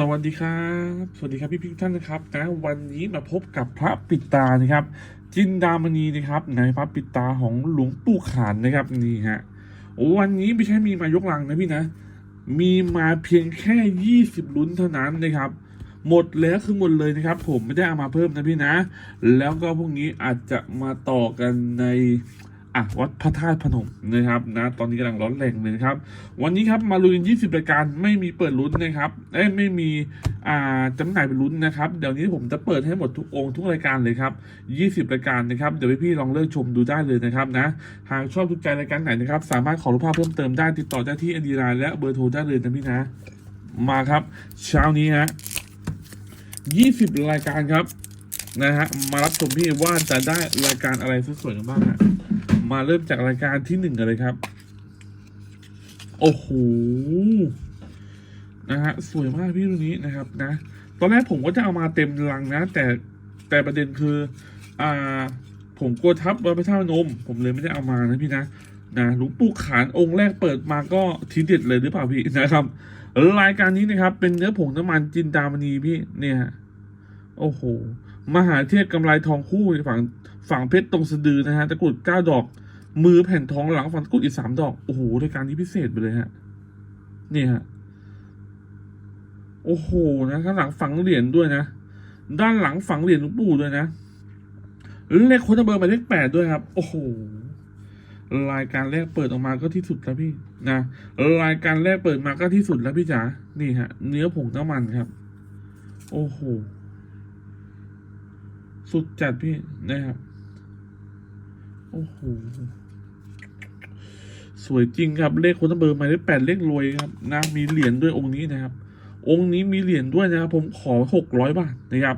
สวัสดีครับ สวัสดีครับพี่พี่ทุกท่านนะครับนะวันนี้มาพบกับพระปิดตานะครับ จินดามณีนะครับในพระปิดตาของหลวงปู่ขานนะครับนี่ฮะวันนี้ไม่ใช่มีมายกลังนะพี่นะ มีมาเพียงแค่ยี่สิบลุ้นเท่านั้นนะครับ หมดแล้วคือหมดเลยนะครับ ผมไม่ได้เอามาเพิ่มนะพี่นะ แล้วก็พรุ่งนี้อาจจะมาต่อกันใน อะวัดพระธาตุพนมนะครับนะตอนนี้กำลังร้อนแรงเลยนะครับ วันนี้ครับมาลุ้น20รายการไม่มีเปิดลุ้นนะครับเอ้ไม่มีอ่าจำหน่ายเป็นลุ้นนะครับเดี๋ยวนี้ผมจะเปิดให้หมดทุกองค์ทุกรายการเลยครับ 20รายการนะครับเดี๋ยวพี่ๆลองเลือกชมดูได้เลยนะครับนะหากชอบทุกใจรายการไหนนะครับ สามารถขอรูปภาพเพิ่มเติมได้ติดต่อได้ที่อดีไลน์และเบอร์โทรได้เลยนะพี่นะ มาครับ เช้านี้ฮะ20 รายการครับนะฮะมารับชมพี่ว่าจะได้รายการอะไรสวยๆกันบ้างฮะ มาเริ่มจากรายการที่หนึ่งกันเลยครับ โอ้โห นะฮะ สวยมากพี่รุ่นนี้นะครับ นะ ตอนแรกผมก็จะเอามาเต็มลังนะ แต่แต่ประเด็นคือ อ่า ผมกลัวทับวัดพระธานม ผมเลยไม่ได้เอามานะพี่นะ นะหลวงปู่ขานองค์แรกเปิดมาก็ทีเด็ดเลยหรือเปล่าพี่นะครับ รายการนี้นะครับ เป็นเนื้อผงน้ำมันจินดามณีพี่ เนี่ย โอ้โห มหาเทพกำไรทองคู่ฝั่งฝั่งเพชรตรงสะดือนะฮะตะกรุดเก้าดอก มือแผ่นทองหลังฝั่งตะกรุดอีกสามดอก โอ้โหรายการนี้พิเศษไปเลยฮะ นี่ฮะ โอ้โหนะข้างหลังฝังเหรียญด้วยนะ ด้านหลังฝังเหรียญหลวงปู่ด้วยนะ เลขโค้ดเบอร์หมายเลขแปดด้วยครับ โอ้โหรายการแรกเปิดออกมาก็ที่สุดแล้วพี่นะรายการแรกเปิดมาก็ที่สุดแล้วพี่จ๋านี่ฮะ เนื้อผงน้ำมันครับ โอ้โห สุดจัดพี่นะครับ โอ้โห สวยจริงครับ เลขคนเบอร์หมายเลขแปดเลขรวยครับ นะ มีเหรียญด้วยองค์นี้นะครับ องค์นี้มีเหรียญด้วยนะครับ ผมขอหกร้อยบาทนะครับ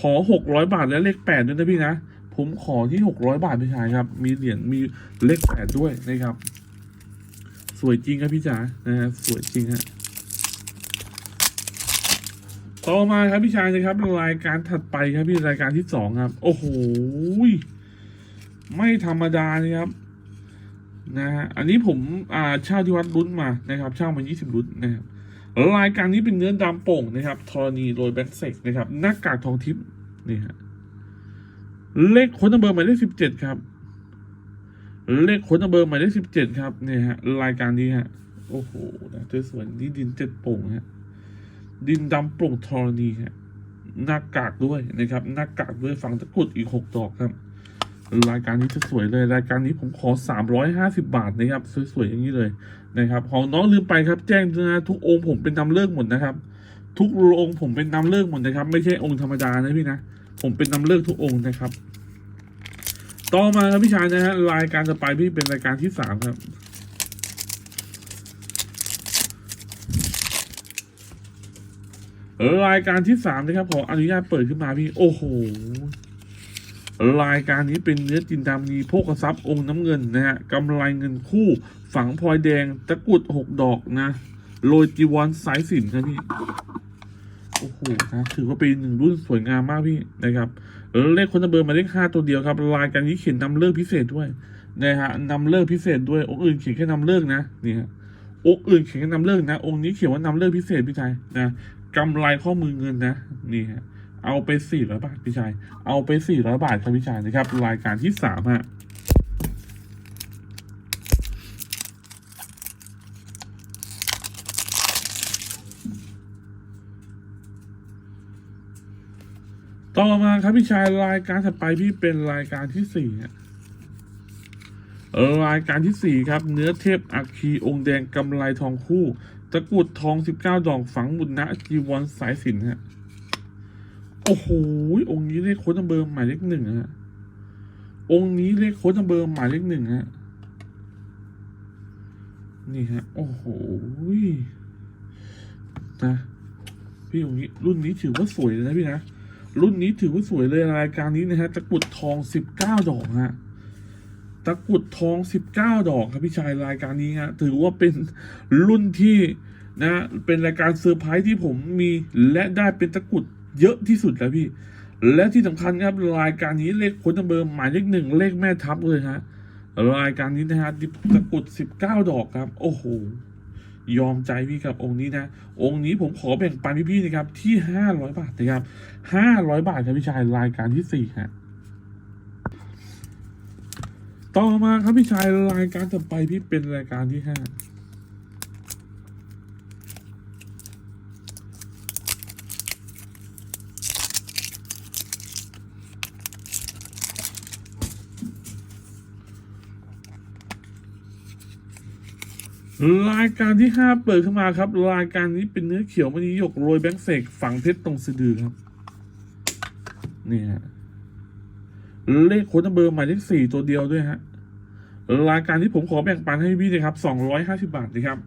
ขอหกร้อยบาทและเลขแปดด้วยนะพี่นะ ผมขอที่หกร้อยบาทพี่ชายครับ มีเหรียญมีเลขแปดด้วยนะครับ สวยจริงครับพี่จ๋านะฮะสวยจริงฮะ ต่อมาครับพี่ชายนะครับรายการถัดไปครับพี่รายการที่สองครับ โอ้โหไม่ธรรมดานะครับนะฮะอันนี้ผมอ่าเช่าที่วัดรุ่นมานะครับเช่ามา 20 รุ่นนะครับรายการนี้เป็นเนื้อดำโป่งนะครับธรณีโรยแบงค์เซกนะครับหน้ากากทองทิพย์นี่ฮะเลขค้นเบอร์หมายเลขสิบเจ็ดครับ เลขค้นเบอร์หมายเลขสิบเจ็ดครับเนี่ยฮะรายการนี้ฮะโอ้โหนะสวยนี่ดินเจ็ดโป่งฮะ ดินดำโป่งธรณีฮะหน้ากากด้วยนะครับหน้ากากด้วยฝังตะกุดอีกหกดอกครับ รายการนี้จะสวยเลยรายการนี้ผมขอ 350 บาทนะครับสวยๆอย่างนี้เลยนะครับของน้องลืมไปครับ แจ้งนะทุกองค์ผมเป็นนำเลิกหมดนะครับ ทุกองค์ผมเป็นนำเลิกหมดนะครับ ไม่ใช่องค์ธรรมดานะพี่นะผมเป็นนำเลิกทุกองค์นะครับ ต่อมาครับพี่ชายนะฮะรายการต่อไปพี่เป็นรายการที่สามครับ รายการที่สามนะครับขออนุญาตเปิดขึ้นมาพี่ โอ้โห รายการนี้เป็นเนื้อจินดามณีโภคทรัพย์องค์น้ำเงินนะฮะกำไรเงินคู่ ฝังพลอยแดง ตะกรุดหกดอกนะโรยจีวรสายสินครับพี่ โอ้โหนะถือว่าเป็นหนึ่งรุ่นสวยงามมากพี่นะครับ เลขคนเบอร์มาเลขห้าตัวเดียวครับ รายการนี้เขียนนำเลิกพิเศษด้วยนะฮะนำเลิกพิเศษด้วยองค์อื่นเขียนแค่นำเลิกนะนี่ฮะองค์อื่นเขียนแค่นำเลิกนะ องค์นี้เขียนว่านำเลิกพิเศษพี่ชายนะ กำไรข้อมือเงินนะนี่ฮะเอาไปสี่ร้อยบาทพี่ชาย เอาไปสี่ร้อยบาทครับพี่ชายนะครับ รายการที่สามฮะต่อมาครับพี่ชายรายการถัดไปพี่เป็นรายการที่สี่ฮะเออรายการที่สี่ครับ เนื้อเทพอัคคีองค์แดงกำไรทองคู่ ตะกรุดทองสิบเก้าดอกฝังบุญนะจีวรสายสินฮะ โอ้โห องค์นี้เลขโค้ดนัมเบอร์หมายเลขหนึ่งฮะ องค์นี้เลขโค้ดนัมเบอร์หมายเลขหนึ่งฮะ นี่ฮะ โอ้โหนะพี่องค์นี้รุ่นนี้ถือว่าสวยเลยนะพี่นะ รุ่นนี้ถือว่าสวยเลยรายการนี้นะฮะตะกรุดทองสิบเก้าดอกฮะ ตะกรุดทองสิบเก้าดอกครับพี่ชายรายการนี้ฮะถือว่าเป็นรุ่นที่นะเป็นรายการเซอร์ไพรส์ที่ผมมีและได้เป็นตะกรุดเยอะที่สุดแล้วพี่ และที่สำคัญครับรายการนี้เลขคนเบอร์หมายเลขหนึ่งเลขแม่ทัพเลยฮะรายการนี้นะฮะตะกรุดสิบเก้าดอกครับ โอ้โหยอมใจพี่กับองค์นี้นะ องค์นี้ผมขอแบ่งปันพี่ๆนะครับที่ห้าร้อยบาทนะครับห้าร้อยบาทครับพี่ชายรายการที่สี่ฮะ ต่อมาครับพี่ชายรายการต่อไปพี่เป็นรายการที่ห้ารายการที่ห้าเปิดขึ้นมาครับ รายการนี้เป็นเนื้อเขียวมณีหยกโรยแบงค์เสกฝังเพชรตรงสะดือครับ นี่ฮะ เลขโค้ดนัมเบอร์หมายเลขสี่ตัวเดียวด้วยฮะรายการที่ผมขอแบ่งปันให้พี่นะครับสองร้อยห้าสิบาทนะครับ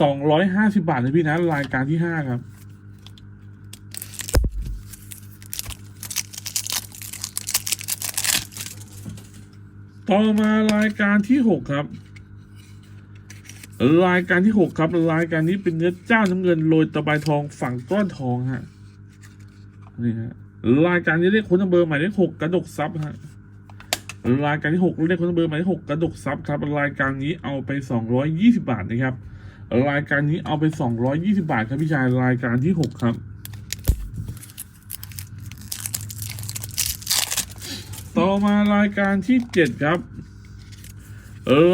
สองร้อยห้าสิบาทนะพี่นะรายการที่ห้าครับต่อมารายการที่หกครับ รายการที่หกครับ รายการนี้เป็นเนื้อเจ้าน้ำเงินโรยตะไบทองฝั่งก้อนทองฮะนี่ฮะ รายการนี้เลขคนนัมเบอร์หมายเลขหกกระดกซับฮะรายการที่หกเลขคนนัมเบอร์หมายเลขหกกระดกซับครับรายการนี้เอาไปสองร้อยยี่สิบาทนะครับ รายการนี้เอาไปสองร้อยยี่สิบาทครับพี่ชายรายการที่หกครับ ต่อมารายการที่เจ็ดครับ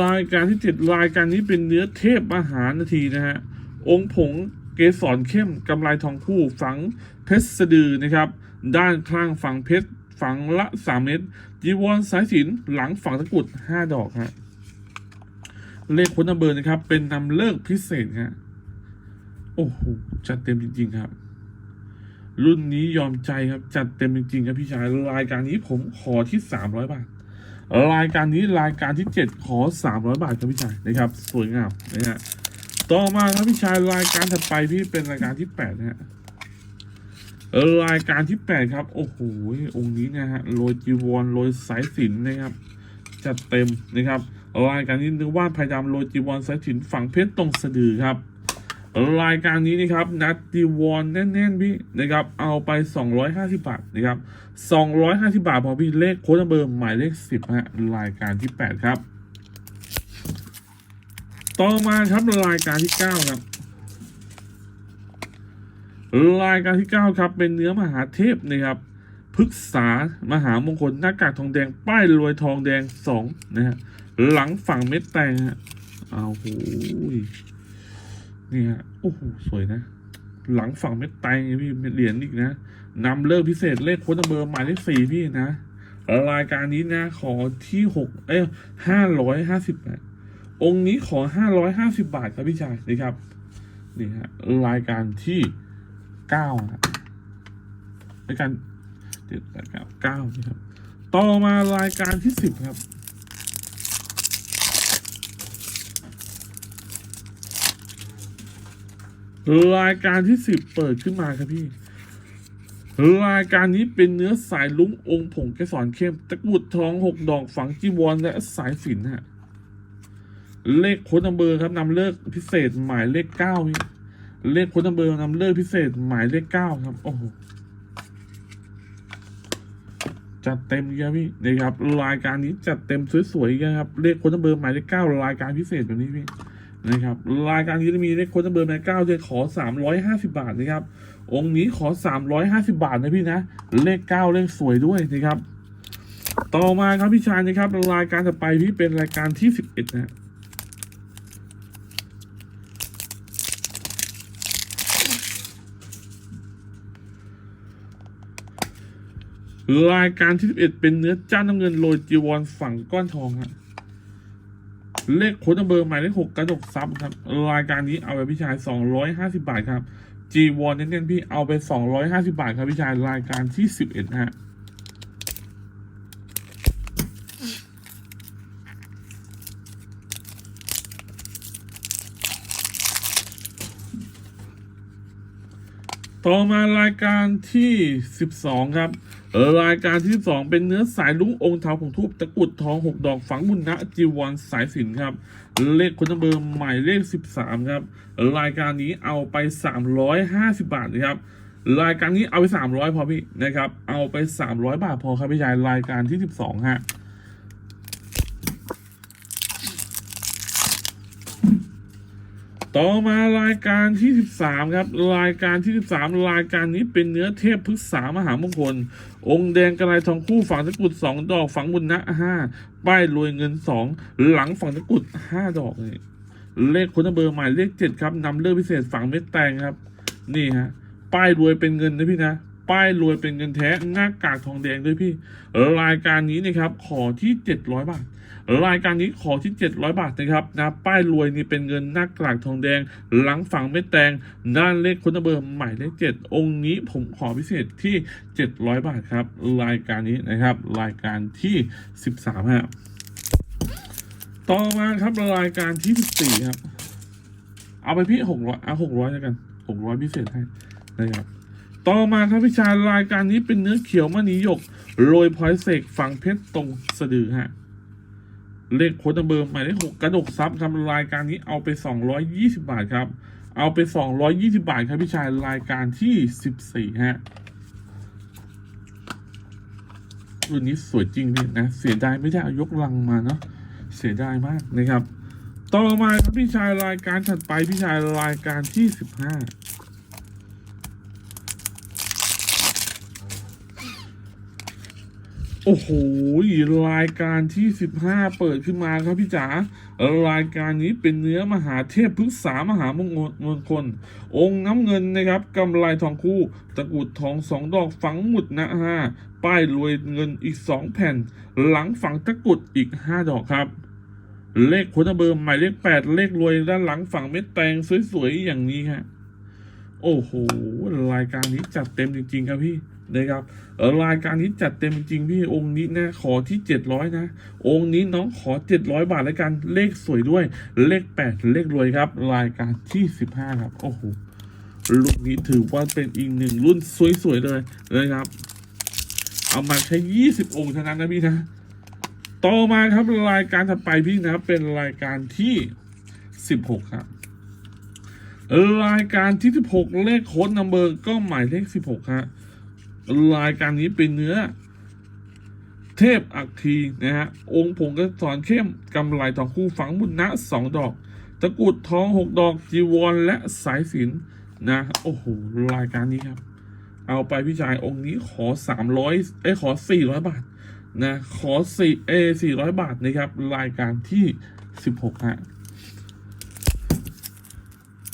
รายการที่เจ็ดรายการนี้เป็นเนื้อเทพมหานาทีนะฮะองค์ผงเกสรเข้มกำไรทองคู่ฝังเพชรสะดือนะครับ ด้านข้างฝั่งเพชรฝั่งละสามเม็ดจีวรสายสินหลังฝั่งตะกุดห้าดอกฮะเลขคุณนัมเบอร์นะครับ เป็นนำเลิกพิเศษฮะโอ้โหจัดเต็มจริง ๆ ครับ รุ่นนี้ยอมใจครับ จัดเต็มจริง ๆ ครับพี่ชายรายการนี้ผมขอที่สามร้อยบาทรายการนี้รายการที่เจ็ดขอสามร้อยบาทครับพี่ชายนะครับ สวยงามนะฮะต่อมาครับพี่ชายรายการถัดไปพี่เป็นรายการที่แปดนะฮะ รายการที่แปดครับ โอ้โหองค์นี้นะฮะโรยจีวรโรยสายสินนะครับ จัดเต็มนะครับ รายการนี้นึกว่าพยายามโรยจีวรสายสินฝังเพชรตรงสะดือครับ รายการนี้นะครับนัดจีวรแน่นๆพี่นะครับ เอาไป 250 บาทนะครับ250 บาทพอพี่เลขโค้ดเบอร์หมายเลข 10ฮะรายการที่ 8 ครับ ต่อมาครับรายการที่ 9 ครับ รายการที่ 9 ครับ เป็นเนื้อมหาเทพนะครับพฤกษามหามงคลหน้ากากทองแดง ป้ายรวยทองแดง2นะฮะหลังฝั่งเม็ดแตงฮะเอาโหยนี่ฮะโอ้โหสวยนะ หลังฝั่งเม็ดไตรพี่เป็นเหรียญอีกนะนำเลิกพิเศษเลขค้ดเบอร์หมายเลขสี่พี่นะรายการนี้นะขอที่หกเอ้ห้าร้อยห้าสิบาทองค์นี้ขอห้าร้อยห้าสิบาทครับพี่ชายนี่ครับนี่ฮะรายการที่ เก้าครับรายการเจ็ดแปดเก้าเก้านี่ครับ ต่อมารายการที่สิบครับรายการที่สิบเปิดขึ้นมาครับพี่รายการนี้เป็นเนื้อสายลุ้งองค์ผงเกสรเข้ม ตะกุดทองหกดอกฝังจีวรและสายสินฮะเลขโค้ดนัมเบอร์ครับนำเลิกพิเศษหมายเลขเก้าพี่ เลขโค้ดนัมเบอร์นำเลิกพิเศษหมายเลขเก้าครับ โอ้โห จัดเต็มเยอะพี่นะครับรายการนี้จัดเต็มสวยๆครับ เลขโค้ดนัมเบอร์หมายเลขเก้ารายการพิเศษแบบนี้พี่นะครับรายการนี้จะมีเลขโค้ดเบอร์แม่เก้าด้วยขอสามร้อยห้าสิบาทนะครับ องค์นี้ขอสามร้อยห้าสิบาทนะพี่นะ เลขเก้าเลขสวยด้วยนะครับ ต่อมาครับพี่ชายนะครับรายการต่อไปพี่เป็นรายการที่สิบเอ็ดนะ รายการที่สิบเอ็ดเป็นเนื้อจ้านน้ำเงินโรยจีวรฝั่งก้อนทองฮะเลขโค้ดเบอร์หมายเลขหกกระดกซับครับ รายการนี้เอาไปพี่ชายสองร้อยห้าสิบาทครับจีวอนเน้นๆพี่เอาไปสองร้อยห้าสิบาทครับพี่ชายรายการที่สิบเอ็ดฮะต่อมารายการที่สิบสองครับ รายการที่สองเป็นเนื้อสายลุ้งองค์เทาของทูบตะกุดทองหกดอกฝังบุญนะจีวรสายสินครับ เลขคนเบอร์หมายเลขสิบสามครับ รายการนี้เอาไปสามร้อยห้าสิบาทนะครับรายการนี้เอาไปสามร้อยพอพี่นะครับ เอาไปสามร้อยบาทพอครับพี่ชายรายการที่สิบสองฮะตต่อมารายการที่ 13 ครับ รายการที่ 13 รายการนี้เป็นเนื้อเทพพฤกษามหามงคล องค์แดงกระไรทองคู่ฝังตะกรุดสองดอกฝังบุญนะ5ป้ายรวยเงินสองหลังฝังตะกรุดห้าดอกเลยเลขคนเบอร์หมายเลขเจ็ดครับนำเลือกพิเศษฝังเม็ดแตงครับ นี่ฮะ ป้ายรวยเป็นเงินนะพี่นะ ป้ายรวยเป็นเงินแท้หน้ากากทองแดงด้วยพี่ รายการนี้นะครับขอที่ 700 บาท รายการนี้ขอที่ 700 บาทนะครับนะป้ายรวยนี่เป็นเงินหน้ากากทองแดง หลังฝังเม็ดแตงด้านเลขคนเบอร์หมายเลข7องค์นี้ผมขอพิเศษที่ 700 บาทครับ รายการนี้นะครับ รายการที่ 13ฮะต่อมาครับรายการที่ 14 ครับ เอาไปพี่600เอา600แล้วกัน600พิเศษให้นะครับ ต่อมาครับพี่ชายรายการนี้เป็นเนื้อเขียวมณีหยกโรยพลอยเสกฝังเพชรตรงสะดือฮะเลขโค้ดเบอร์หมายเลขหกกระดกซับครับรายการนี้เอาไป 220 บาทครับ เอาไป 220 บาทครับพี่ชายรายการที่ 14 ฮะรุ่นนี้สวยจริงพี่นะ เสียดายไม่ได้เอายกลังมาเนาะเสียดายมากนะครับ ต่อมาครับพี่ชายรายการถัดไปพี่ชายรายการที่ 15 โอ้โหรายการที่15เปิดขึ้นมาครับพี่จ๋ารายการนี้เป็นเนื้อมหาเทพพฤกษามหามงคลมงคล องค์น้ำเงินนะครับกำไรทองคู่ ตะกุดทองสองดอกฝังหมุดนะฮะป้ายรวยเงินอีก2แผ่น หลังฝังตะกุดอีก5ดอกครับ เลขคนเบอร์หมายเลข8เลขรวยด้านหลังฝั่งเม็ดแตงสวยๆอย่างนี้ฮะโอ้โหรายการนี้จัดเต็มจริงๆครับพี่ นะครับเออรายการนี้จัดเต็มจริงพี่องค์นี้นะขอที่เจ็ดร้อยนะ องค์นี้น้องขอเจ็ดร้อยบาทแล้วกันเลขสวยด้วย เลขแปดเลขรวยครับ รายการที่สิบห้าครับ โอ้โหรุ่นนี้ถือว่าเป็นอีกหนึ่งรุ่นสวยๆเลยนะครับ เอามาแค่ยี่สิบองค์เท่านั้นนะพี่นะ ต่อมาครับรายการถัดไปพี่นะเป็นรายการที่สิบหกครับรายการที่ 16 เลขโค้ดนัมเบอร์ก็หมายเลข 16ฮะ รายการนี้เป็นเนื้อ เทพอัคคีนะฮะ องค์ผงกระสอนเข้มกำไลทองคู่ฝังบุญนะสองดอก ตะกุดทองหกดอกจีวรและสายสินนะ โอ้โห รายการนี้ครับ เอาไปพี่ชายองค์นี้ขอ300เอ้ยขอ400บาทนะ ขอ4เอ400บาทนะครับ รายการที่16ฮะ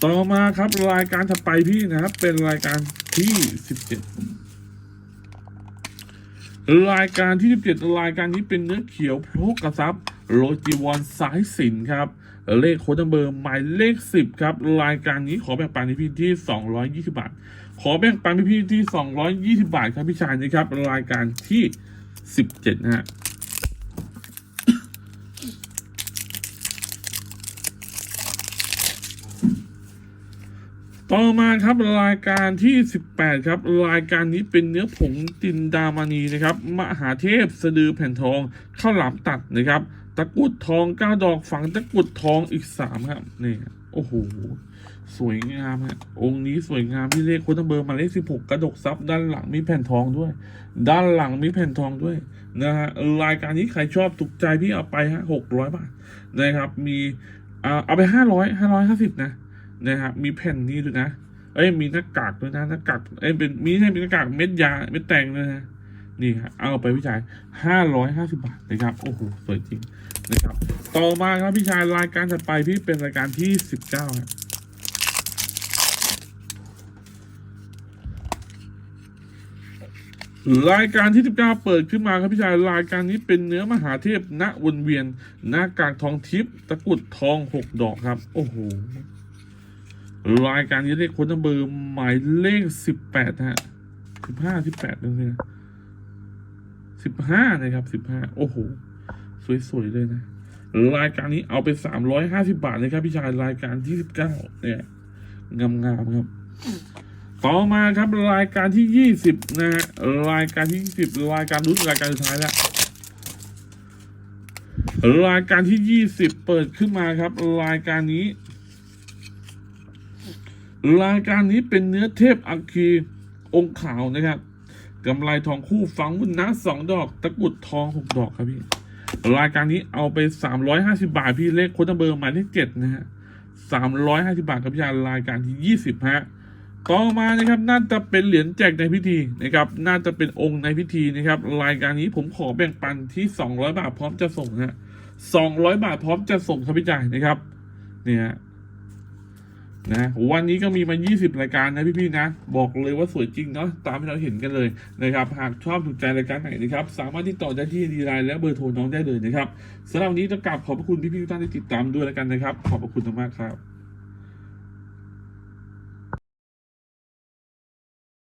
ต่อมาครับรายการถัดไปพี่นะครับ เป็นรายการที่สิบเจ็ด รายการที่สิบเจ็ดรายการนี้เป็นเนื้อเขียวโพลกกระซับโรจิวอนสายสินครับ เลขโค้ดเบอร์หมายเลขสิบครับ รายการนี้ขอแบ่งปันให้พี่ที่สองร้อยยี่สิบาท ขอแบ่งปันให้พี่ที่สองร้อยยี่สิบาทครับพี่ชายนะครับ รายการที่สิบเจ็ดนะฮะ ต่อมาครับรายการที่ 18 ครับ รายการนี้เป็นเนื้อผงจินดามณีนะครับ มหาเทพสะดือแผ่นทองข้าวหลามตัดนะครับ ตะกุดทองเก้าดอกฝังตะกุดทองอีกสามครับนี่โอ้โหสวยงามฮะองค์นี้สวยงามที่เลขโค้ดเบอร์หมายเลข16กระดกซับด้านหลังมีแผ่นทองด้วย ด้านหลังมีแผ่นทองด้วยนะฮะรายการนี้ใครชอบถูกใจพี่เอาไปฮะ600บาทนะครับมีอ่าเอาไป500 550นะ นะครับมีแผ่นนี้ด้วยนะเอ้ยมีหน้ากากด้วยนะหน้ากากเอ้ยเป็นมีใช่เป็นหน้ากากเม็ดยาเม็ดแตงด้วยนะนี่เอาไปพี่ชายห้าร้อยห้าสิบาทนะครับโอ้โหสวยจริงนะครับ ต่อมาครับพี่ชายรายการถัดไปพี่เป็นรายการที่สิบเก้าครับรายการที่19เปิดขึ้นมาครับพี่ชายรายการนี้เป็นเนื้อมหาเทพณวนเวียนหน้ากากทองทิพย์ตะกุดทองหกดอกครับ โอ้โห รายการนี้เลขโค้ดเบอร์หมายเลขสิบแปดฮะสิบห้าสิบแปดนึงเลยสิบห้านะครับสิบห้าโอ้โห สวยๆเลยนะ รายการนี้เอาไปสามร้อยห้าสิบาทเลยครับ พี่ชายรายการที่สิบเก้าเนี่ยงามๆครับ ต่อมาครับรายการที่ยี่สิบนะฮะรายการที่ยี่สิบรายการรุ่นรายการสุดท้ายแล้วรายการที่ยี่สิบเปิดขึ้นมาครับ รายการนี้ รายการนี้เป็นเนื้อเทพอัคคีองค์ขาวนะครับกำไรทองคู่ฝังวุ้นนะสองดอก ตะกุดทองหกดอกครับพี่ รายการนี้เอาไปสามร้อยห้าสิบาทพี่เลขโค้ดเบอร์หมายเลขเจ็ดนะฮะ350บาทครับพี่ชายรายการที่20ฮะต่อมานะครับน่าจะเป็นเหรียญแจกในพิธีนะครับ น่าจะเป็นองค์ในพิธีนะครับ รายการนี้ผมขอแบ่งปันที่ 200 บาทพร้อมจะส่งนะ200บาทพร้อมจะส่งครับพี่จ่ายนะครับ เนี่ย นะวันนี้ก็มีมา 20 รายการนะพี่ๆนะ บอกเลยว่าสวยจริงเนาะตามที่เราเห็นกันเลยนะครับ หากชอบถูกใจรายการไหนนะครับ สามารถติดต่อได้ที่ดีไลน์และเบอร์โทรน้องได้เลยนะครับสำหรับวันนี้ต้องกราบขอบพระคุณพี่ๆทุกท่านที่ติดตามด้วยแล้วกันนะครับ ขอบพระคุณมากครับ